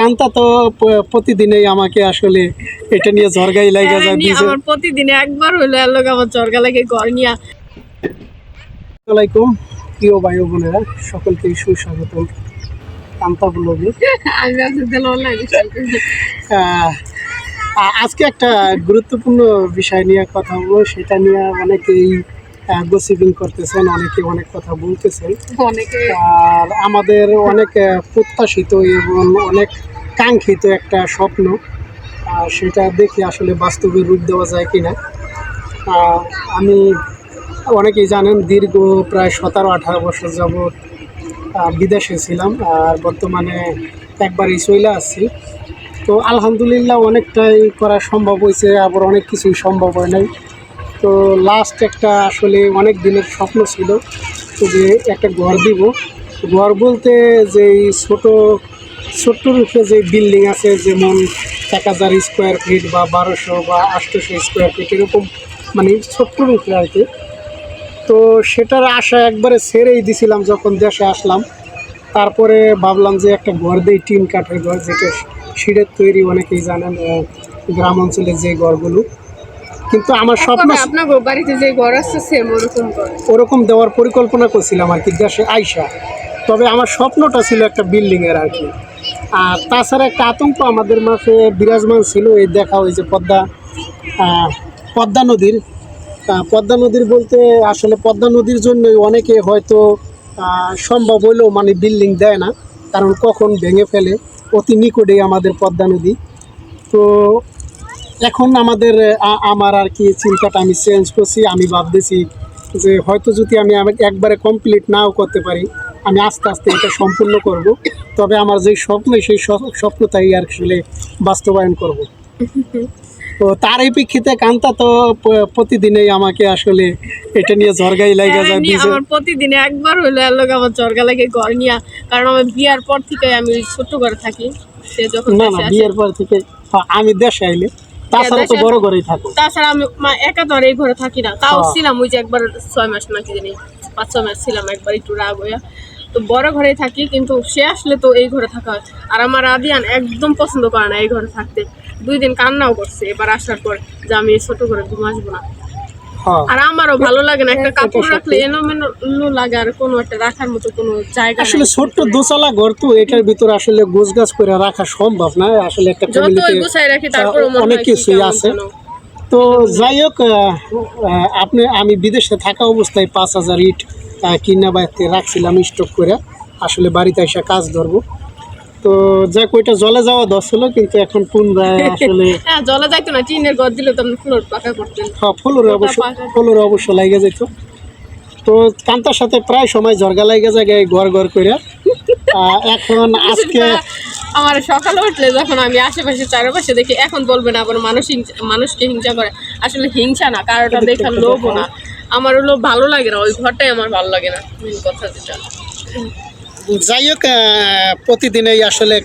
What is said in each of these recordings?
কান্তা তো প্রতিদিনই আমাকে আসলে এটা নিয়ে ঝরগাই লাগে যায় হ্যাঁ, বিজে আমার প্রতিদিনে একবার হইল এর লোক আমার চরকা লাগে ঘর নিয়ে। আসসালামাইকুম প্রিয় ভাই বোনেরা সকলকেই সুস্বাগতম। কান্তা ব্লগে। আজকে একটা গুরুত্বপূর্ণ বিষয় নিয়ে কথা বলব। সেটা নিয়ে অনেকেই গসিপিং করতেছেন অনেকে অনেক কথা বলতেছেন। অনেকে। আর আমাদের অনেক প্রত্যাশিত এবং অনেক কাঙ্ক্ষিত একটা স্বপ্ন সেটা দেখি আসলে বাস্তবে রূপ দেওয়া যায় কিনা। আহ, আমি অনেকেই জানেন দীর্ঘ প্রায় সতেরো আঠারো বছর যাবৎ বিদেশে ছিলাম আর বর্তমানে একবারই চলে আসছি। তো আলহামদুলিল্লাহ অনেকটাই করা সম্ভব হয়েছে আবার অনেক কিছুই সম্ভব হয় নাই। তো লাস্ট একটা আসলে অনেক দিনের স্বপ্ন ছিল যে একটা ঘর দিব। ঘর বলতে যে ছোট ছোট্ট রূপে যে বিল্ডিং আছে যেমন এক হাজার স্কোয়ার ফিট বা বারোশো বা আটশোশো স্কোয়ার ফিট এরকম মানে ছোট্ট রূপে আর কি। তো সেটার আশা একবারে ছেড়েই দিছিলাম যখন দেশে আসলাম। তারপরে ভাবলাম যে একটা ঘর দেই টিন কাঠের ঘর যেটা শিড়ের তৈরি অনেকেই জানেন গ্রাম অঞ্চলের যে ঘরগুলো। কিন্তু আমার স্বপ্ন আপনার বাড়িতে যে ঘর আছে সেম ওরকম ওরকম দেওয়ার পরিকল্পনা করছিলাম আর কি দেশে আইসা। তবে আমার স্বপ্নটা ছিল একটা বিল্ডিংয়ের আর কি। আর তাছাড়া একটা আতঙ্ক আমাদের মাঝে বিরাজমান ছিল, এই দেখা যে পদ্মা পদ্মা নদীর। পদ্মা নদীর বলতে আসলে পদ্মা নদীর জন্যই অনেকে হয়তো সম্ভব হলেও মানে বিল্ডিং দেয় না, কারণ কখন ভেঙে ফেলে, অতি নিকটে আমাদের পদ্মা নদী। তো এখন আমাদের আমার আর কি চিন্তাটা আমি চেঞ্জ করছি, আমি ভাবতেছি যে হয়তো যদি আমি একবারে কমপ্লিট নাও করতে পারি আমি আস্তে আস্তে এটা সম্পূর্ণ করব। তবে আমার যে স্বপ্ন সেই স্বপ্ন স্বপ্নটাই আর আসলে বাস্তবায়ন করব। তো তার এই প্রেক্ষিতে কান্তা তো প্রতিদিনই আমাকে আসলে এটা নিয়ে ঝরগাই লাগে হ্যাঁ, যায় আমার প্রতিদিনে একবার হইল এর লোক আমার চরকা লাগে ঘর নিয়ে কারণ আমার বিয়ার পর থেকে আমি ছোট্ট ঘরে থাকি। সে যখন না না বিয়ের পর থেকে আমি দেশে আইলে তাছাড়া তো বড় ঘরেই থাকো। তাছাড়া আমি একা আর এই ঘরে থাকি না। তাও হ্যাঁ। ছিলাম ওই যে একবার ছয় মাস নাকি জানি পাঁচ ছয় মাস ছিলাম একবার একটু রাগ হইয়া। তো বড় ঘরে থাকি কিন্তু সে আসলে তো এই ঘরে থাকা হয়। আর আমার আদিয়ান একদম পছন্দ করে না এই ঘরে থাকতে। দুই দিন কান্নাও করছে এবার আসার পর যে আমি এই ছোট ঘরে ঘুম আসব না। হ্যাঁ। আর আমারও ভালো লাগে না একটা কাপড়। রাখলে এলোমেলো লাগে আর কোনো একটা রাখার মতো কোনো জায়গা আসলে ছোট্ট দোতলা ঘর তো এটার ভিতরে আসলে গোছ গাছ করে রাখা সম্ভব না। আসলে একটা অনেক কিছুই আছে। তো যাই হোক আপনি আমি বিদেশে থাকা অবস্থায় পাঁচ হাজার ইট কিনা বাড়িতে রাখছিলাম স্টক করে আসলে বাড়িতে এসে কাজ ধরবো। তো যাক ওইটা জলে যাওয়া দশ হলো কিন্তু এখন পুনরায় আসলে হ্যাঁ জলে যাইতো না টিনের ঘর দিলে তো ফ্লোর পাকা করতেন। হ্যাঁ ফলরে অবশ্য ফলরে অবশ্য লাগে যেত তো কান্তার সাথে প্রায় সময় জর্গা লাগে যায় ঘর ঘর করে এখন আজকে আমার সকালে উঠলে যখন আমি আশেপাশে চারপাশে দেখি এখন বলবেন আবার মানুষ হিংসা- মানুষকে হিংসা করে। আসলে হিংসা না কারোটা দেখার লোভ না। আমার হলো ভালো লাগে না ওই ঘরটাই আমার ভালো লাগে না মেন কথা যেটা। যাই হোক প্রতিদিনই আসলে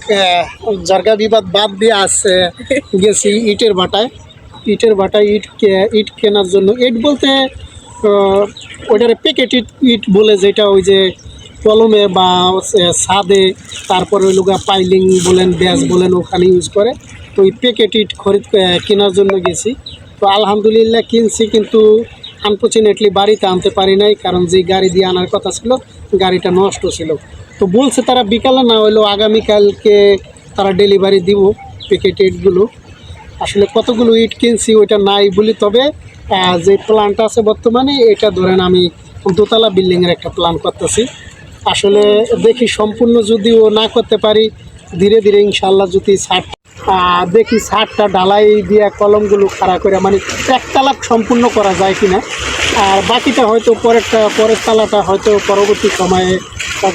জর্গা বিবাদ বাদ দিয়ে আসছে গেছি ইটের বাটায় ইটের বাটায় ইট ইট কেনার জন্য। ইট বলতে আহ, ওইটার প্যাকেট ইট ইট বলে যেটা ওই যে কলমে বা ছাদে, তারপরে ওই লোক পাইলিং বলেন, ব্যাস বলেন, ওখানে ইউজ করে। তো ওই প্যাকেট ইট খরিদ কেনার জন্য গেছি। তো আলহামদুলিল্লাহ কিনছি, কিন্তু আনফর্চুনেটলি বাড়িতে আনতে পারি নাই, কারণ যে গাড়ি দিয়ে আনার কথা ছিল, গাড়িটা নষ্ট ছিল। তো বলছে তারা বিকালে না হইলেও আগামীকালকে তারা ডেলিভারি দিব প্যাকেট ইটগুলো আসলে কতগুলো ইট কিনছি ওইটা নাই বলি, তবে যে প্ল্যানটা আছে বর্তমানে, এটা ধরেন আমি দোতলা বিল্ডিংয়ের একটা প্ল্যান করতেছি। আসলে দেখি সম্পূর্ণ যদিও না করতে পারি ধীরে ধীরে ইনশাল্লাহ যদি আহ, দেখি ছাদটা ঢালাই দিয়ে কলমগুলো খাড়া করে মানে একতলা সম্পূর্ণ করা যায় কিনা। আর বাকিটা হয়তো পরেরটা পরের তালাটা হয়তো পরবর্তী সময়ে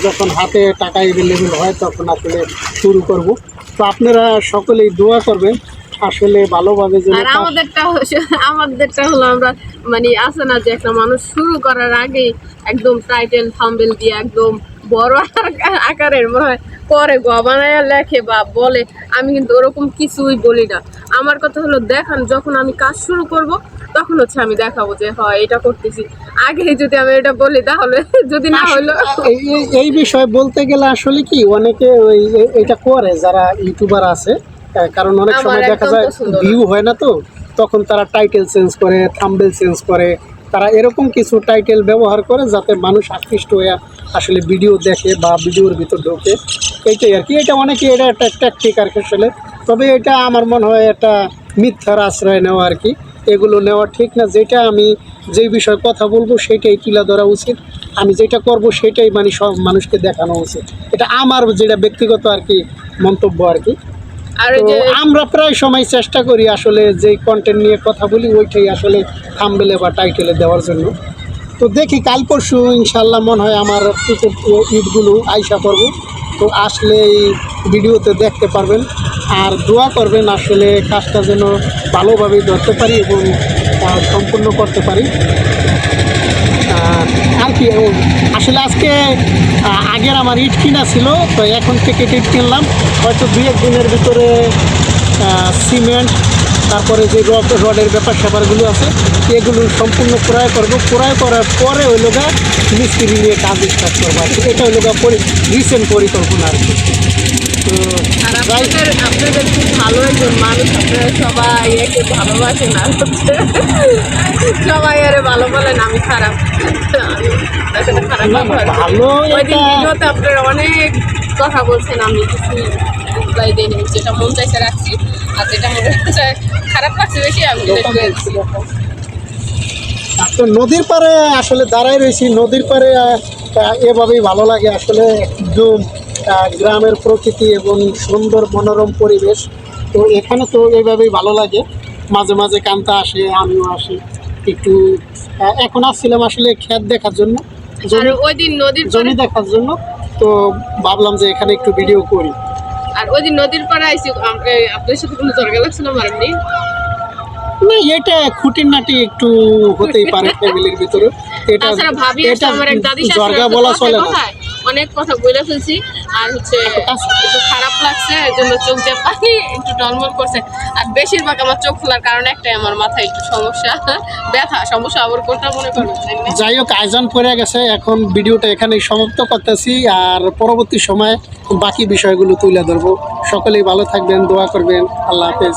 যখন হাতে টাকা অ্যাভেলেবেল হয় তখন আসলে শুরু করব। তো আপনারা সকলেই দোয়া করবেন আসলে ভালোভাবে আর আমাদেরটা আমাদেরটা হলো আমরা মানে আছে না যে একটা মানুষ শুরু করার আগে একদম টাইটেল থাম্বেল দিয়ে একদম বড় আকার- আকারের মনে হয় পরে গবানায় লেখে বা বলে। আমি কিন্তু ওরকম কিছুই বলি না। আমার কথা হলো দেখান যখন আমি কাজ শুরু করব তখন হচ্ছে আমি দেখাবো যে হয় এটা করতেছি। আগে যদি আমি এটা বলি তাহলে যদি না হলো এই- বিষয়ে বলতে গেলে আসলে কি অনেকে ওই এটা করে যারা ইউটিউবার আছে। কারণ অনেক সময় দেখা যায় ভিউ হয় না তো তখন তারা টাইটেল চেঞ্জ করে থাম্বেল চেঞ্জ করে তারা এরকম কিছু টাইটেল ব্যবহার করে যাতে মানুষ আকৃষ্ট হয়ে আসলে ভিডিও দেখে বা ভিডিওর ভিতর ঢোকে। এইটাই আর কি। এটা অনেকে এটা একটা ট্যাকটিক আর কি আসলে। তবে এটা আমার মনে হয় একটা মিথ্যার আশ্রয় নেওয়া আর কি। এগুলো নেওয়া ঠিক না। যেটা আমি যেই বিষয়ে কথা বলব সেটাই তুলে ধরা উচিত। আমি যেটা করব সেটাই মানে সব মানুষকে দেখানো উচিত। এটা আমার যেটা ব্যক্তিগত আর কি মন্তব্য আর কি। আর যে আমরা প্রায় সময় চেষ্টা করি আসলে যেই কন্টেন্ট নিয়ে কথা বলি ওইটাই আসলে থাম্বেলে বা টাইটেলে দেওয়ার জন্য। তো দেখি কাল পরশু ইনশাল্লাহ মনে হয় আমার ঈদগুলো আইসা করব তো আসলে এই ভিডিওতে দেখতে পারবেন। আর দোয়া করবেন আসলে কাজটা যেন ভালোভাবে ধরতে পারি এবং সম্পূর্ণ করতে পারি। আর কি আসলে আজকে আগের আমার ইট কিনা ছিল তো এখন থেকে ইট কিনলাম। হয়তো দুই একদিনের ভিতরে সিমেন্ট, তারপরে যে রড, রডের ব্যাপার স্যাপারগুলো আছে, এগুলো সম্পূর্ণ ক্রয় করব। ক্রয় করার পরে ওই লোকা মিস্ত্রি নিয়ে কাজ স্টার্ট করব। আর কি এটা ওই লোকা রিসেন্ট পরিকল্পনা আর কি। আপনাদের আপনাদের খুব ভালো একজন মানুষ আপনারা সবাই একে ভালোবাসেন আর হচ্ছে সবাই আরে ভালো বলেন আমি খারাপ। ভালো আপনারা অনেক কথা বলছেন আমি যেটা মন চাইছে রাখছি আর যেটা মনে হচ্ছে খারাপ লাগছে বেশি আমি তো নদীর পাড়ে আসলে দাঁড়াই রয়েছি নদীর আহ, এভাবেই ভালো লাগে আসলে একদম গ্রামের প্রকৃতি এবং সুন্দর মনোরম পরিবেশ। তো এখানে তো এইভাবেই ভালো লাগে। মাঝে মাঝে কান্তা আসে আমিও আসি। একটু এখন আসছিলাম আসলে ক্ষেত দেখার জন্য। ওই দিন নদীর জমি দেখার জন্য। তো ভাবলাম যে এখানে একটু ভিডিও করি। আর ওই দিন নদীর পাড়ে আইসি আপনার সাথে কোনো ঝরগা লাগছিল আমার এমনি না এটা খুঁটির নাটি একটু হতেই পারে ফ্যামিলির ভিতরে। এটা এটা আমার এক দাদি জর্গা বলা চলে না। অনেক কথা বলে ফেলছি। আর হচ্ছে একটু খারাপ লাগছে এর জন্য চোখ যে পানি একটু টলমল করছে। আর বেশিরভাগ আমার চোখ খোলার কারণে একটাই আমার মাথায় একটু সমস্যা ব্যথা সমস্যা আবার কোনটা মনে করো যাই হোক আয়োজন করে গেছে এখন ভিডিওটা এখানে সমাপ্ত করতেছি। আর পরবর্তী সময় বাকি বিষয়গুলো তুলে ধরবো। সকলেই ভালো থাকবেন দোয়া করবেন আল্লাহ হাফেজ।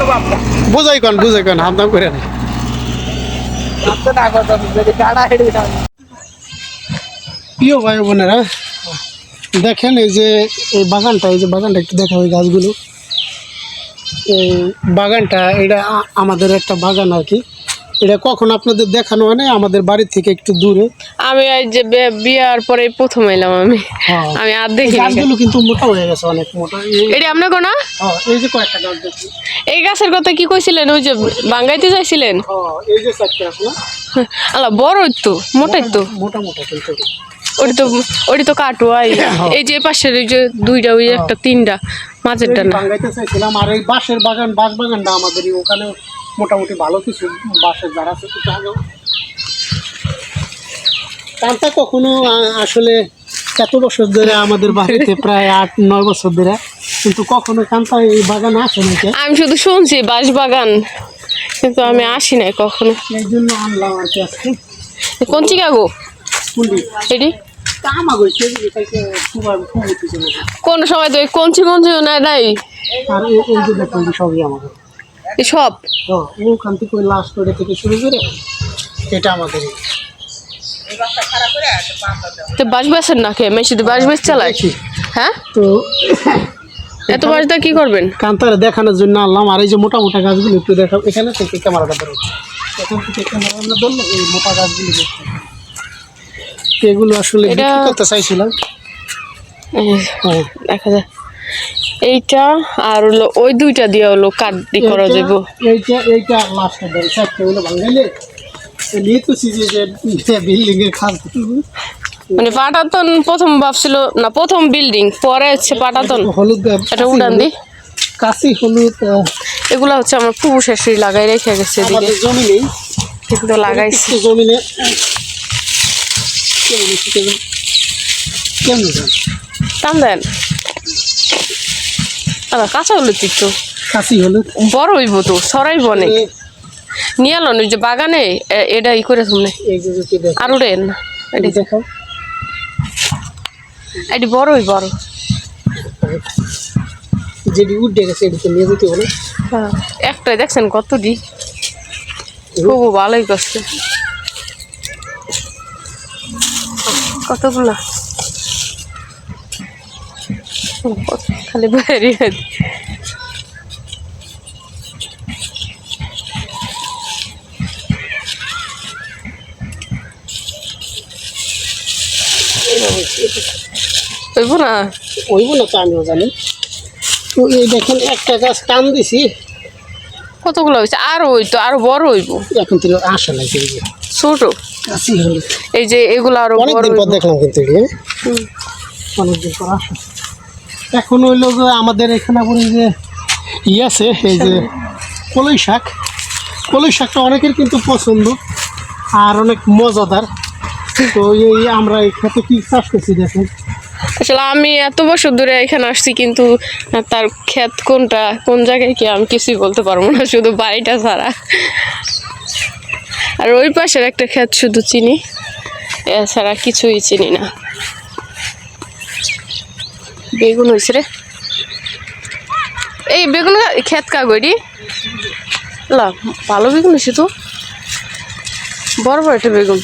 তো- বুঝাই কন বুঝাই কন হামদাম করে না। প্রিয় ভাই বোনেরা, দেখেন এই যে এই বাগানটা, এই যে বাগানটা একটু দেখা ওই গাছগুলো। এই বাগানটা, এটা আমাদের একটা বাগান আর কি। এটা কখন আপনাদের দেখানো হয় না আমাদের বাড়ি থেকে একটু দূরে। আমি এই যে বিয়ার পরে প্রথম এলাম আমি। হ্যাঁ। আমি আর দেখি গাছগুলো কিন্তু মোটা হয়ে গেছে অনেক মোটা। এটি আপনার কোনা হ্যাঁ, এই যে কয়েকটা গাছ এই গাছের কথা কি কইছিলেন? ওই যে বাঙ্গাইতে চাইছিলেন হ্যাঁ, এই যে চারটে না? আল্লাহ বড় তো মোটাই তো। মোটা মোটা কিন্তু ওটি। তো ওটি তো কাটুয়াই এই যে পাশের এই যে দুইটা ওই একটা তিনটা মাঝেরটা না। বাঙ্গাইতে চাইছিলাম আর এই বাঁশের বাগান বাঁশ বাগানটা আমাদের ওখানে মোটামুটি ভালো কিছু বাঁশের যারা আছে আগেও। কখনো আসলে এত বছর ধরে আমাদের বাড়িতে প্রায় আট নয় বছর ধরে কিন্তু কখনো কান্তা এই বাগান আসে না আমি শুধু শুনছি বাঁশ বাগান কিন্তু আমি আসি নাই কখনো। এই জন্য আনলাম আর কি আজকে। কোন চিকা গো? কুন্ডি। এটি। কোন সময় তো এই কঞ্চি কঞ্চি নাই নাই আর এই যে দেখুন সবই আমাদের। সব? ওখান থেকে ওই লাস্ট ওটা থেকে শুরু করে এটা আমাদের। তো বাঁশ বেছেন না খেয়ে? মেশি তো বাঁশ বেচ চালায়। হ্যাঁ? তো এত দিয়ে কি করবেন? কান্তারে দেখানোর জন্য আনলাম আর এই যে মোটা মোটা গাছগুলো একটু দেখা এখানে থেকে ক্যামেরাটা ধরো। এখান থেকে ক্যামেরা আমরা ধরলে এই মোটা গাছগুলো দেখতে এগুলো আসলে করতে চাইছিলাম। হ্যাঁ। দেখা যায় এইটা আর হলো ওই দুইটা দিয়ে হলো দিয়ে করা যাব এইটা লাস্টে চারটে হলো মানে পাটাতন প্রথম ভাবছিল না প্রথম বিল্ডিং পরে হচ্ছে পাটাতন। হলুদ এটা উড়ান দি। কাশি হলুদ এগুলা হচ্ছে আমার ফুবু শাশুড়ি লাগাই রেখে গেছে এদিকে। জমি নেই। এগুলো লাগাইছি। কেমন কেমন কেমন দেন। আবার কাঁচা হলুদ একটু কাশি হলুদ। বড় হইব তো সরাইব অনেক। নিয়ে আলো যে বাগানে এটা ই করে তুমি আর উড়েন না। এটি দেখো এটি বড় হইব বড়। যেটি উঠে গেছে এদিকে নিয়ে যেতে বলে একটাই দেখছেন কত দি? খুব ভালোই করছে। কতগুলো? খালি বাইরে হইব না? ওইব না তো আমিও জানি। তো এই দেখেন একটা গাছ টান দিছি। কতগুলো হয়েছে? আরও হইতো আরও বড় হইব। এখন তো আসে না কিন্তু ছোট? কাশি এই যে এগুলো আরও অনেকদিন পর দেখলাম কিন্তু। অনেকদিন পর আসে। এখন হইল যে আমাদের এখানে আবার এই যে ই আছে, এই যে কলই শাক। কলই শাকটা অনেকের কিন্তু পছন্দ আর অনেক মজাদার। তো এই আমরা এই খেতে কি চাষ করছি দেখেন। আসলে আমি এত বছর ধরে এখানে আসছি, কিন্তু তার ক্ষেত কোনটা, কোন জায়গায় কি আমি কিছুই বলতে পারব না, শুধু বাড়িটা ছাড়া। আর ওই পাশের একটা ক্ষেত শুধু চিনি, এছাড়া কিছুই চিনি না। বেগুন হয়েছে রে। এই বেগুন ক্ষেত কাগরি লা ভালো বেগুন হয়েছে তো। বড় বড় একটা বেগুন।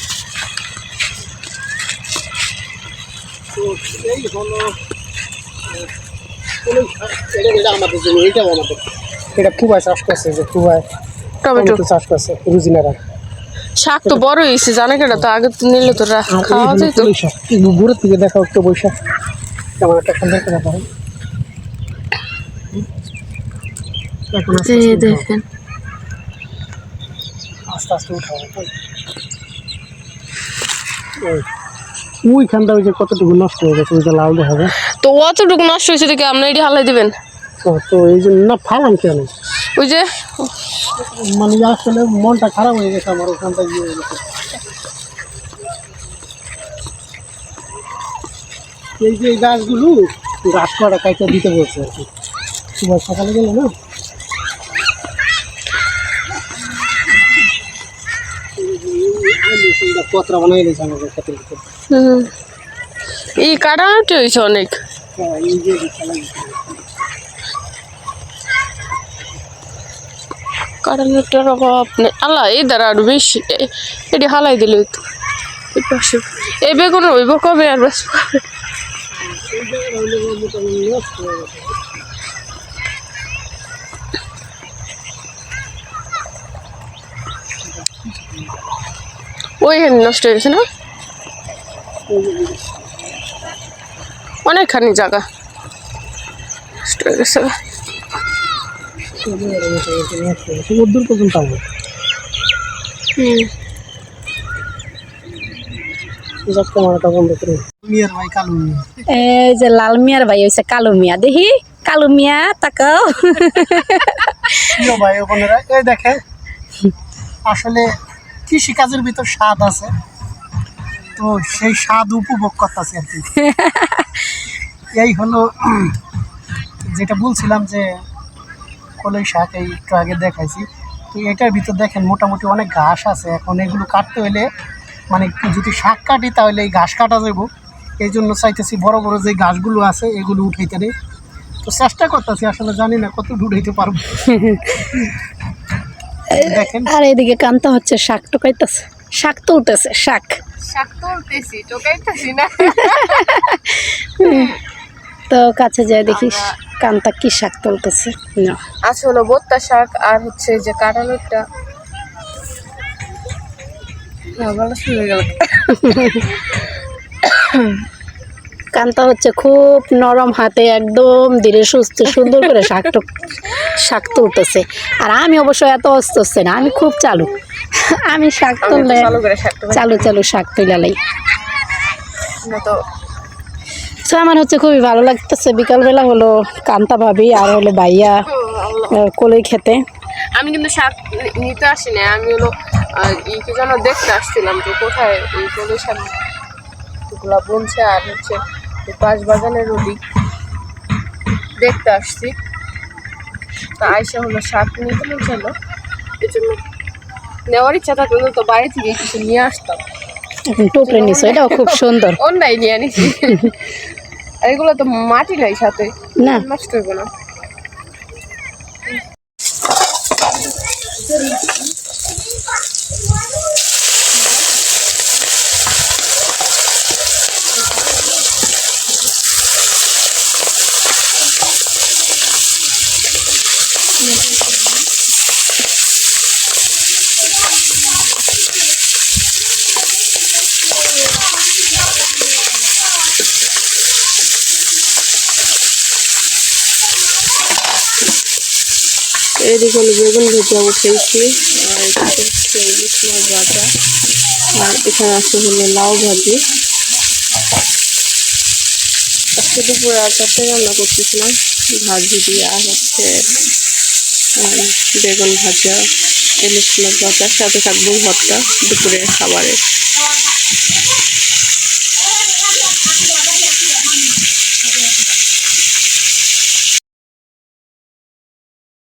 এটা চাষ করছে যে টমেটো। চাষ করছে রুজিনারা শাক তো বড় হয়েছে জানে কেটা তো আগে তো নিলে তো খাওয়া যেত শাক থেকে দেখা একটু বৈশাখ। সুন্দর করে। দেখেন। আস্তে আস্তে উঠাও ওইখানটা ওই যে কতটুকু নষ্ট হয়ে গেছে লাল দেখা যায় তো অতটুকু নষ্ট হয়েছে দেখে আপনি এটি হালাই দিবেন? তো তো এই জন্য না ফালাম কেন? ওই যে? মানে আসলে মনটা খারাপ হয়ে গেছে আমার ওখানটা গিয়ে হয়ে গেছে এই যে এই গাছগুলো গাছ কটা কাইটা দিতে বলছে আর কি। তোমার সকালে গেলে না? পত্রা বানাই দিয়েছে আমাদের ক্ষেত্রে হুম, এই কাটানোটি হয়েছে অনেক। হ্যাঁ এই যে খেলা কাটানোটার অভাব নেই। আল্লাহ এই দ্বারা আরও বেশি। এটি হালাই দিলে তো এই বেগুন হইব কবে আর ওইখানে নষ্ট হয়ে গেছে না? অনেকখানি জায়গা। নষ্ট হয়ে গেছে। দূর পর্যন্ত আমরা হুম যাক বন্ধ করে। মিয়ার ভাই কালু মিয়া। এই যে লাল মিয়ার ভাই হয়েছে কালো মিয়া। দেখি কালো মিয়া তাকাও। প্রিয় ভাই বোনেরা এই দেখেন আসলে কৃষি কাজের ভিতর স্বাদ আছে তো সেই স্বাদ উপভোগ করতেছে আর কি। এই হলো যেটা বলছিলাম যে কলই শাক এই একটু আগে দেখাইছি। তো এটার ভিতর দেখেন মোটামুটি অনেক ঘাস আছে। এখন এগুলো কাটতে হলে মানে যদি শাক কাটি তাহলে এই ঘাস কাটা যাব এই জন্য চাইতেছি বড় বড় যে গাছগুলো আছে এগুলো উঠাইতে নেই তো চেষ্টা করতেছি আসলে জানি না কত উঠাইতে পারব। আর এদিকে কান্তা হচ্ছে শাক টোকাইতেছে। শাক তুলতেছে শাক। শাক তুলতেছি টোকাইতেছি না। তো কাছে যায় দেখিস কান্তা কি শাক তুলতেছে। না। আছে হলো বোত্তা শাক আর হচ্ছে যে কাঁঠালেরটা গলা শুয়ে গেল। কান্তা হচ্ছে খুব নরম হাতে একদম ধীরে সুস্থ সুন্দর করে শাক টুক- শাক তুলতেছে। আর আমি অবশ্য এত অস্ত হচ্ছে না আমি খুব চালু আমি শাক তুললে চালু চালু শাক তুলালাই তো আমার হচ্ছে খুবই ভালো লাগতেছে। বিকালবেলা হলো কান্তা ভাবি আর হলো ভাইয়া কলই খেতে। আমি কিন্তু শাক নিতে আসি না আমি হলো কি যেন দেখতে আসছিলাম যে কোথায় কলই শাক গুলা বনছে আর হচ্ছে পাঁচ বাগানের ওদিক দেখতে আসছি। তা আইসা হলো শাক নিতে মন চাইলো এই জন্য নেওয়ার ইচ্ছা থাকলে তো বাইরে থেকে কিছু নিয়ে আসতাম। টুকরে নিছো এটাও খুব সুন্দর। অন্যায় নিয়ে আনিছি। এগুলো তো মাটি নাই সাথে। না। নষ্ট হইব না। এদিকে হলো বেগুন ভেজা উঠেছি আর এদিকে ভাজা, আর এখানে আছে হলো লাউ ভাজি। আজকে দুপুরে আর চারটে রান্না করতেছিলাম, ভাজি দিয়ে, আর হচ্ছে বেগুন ভাজা, ইলিশ মাছ ভাজা, সাথে থাকব ভর্তা দুপুরের খাবারে।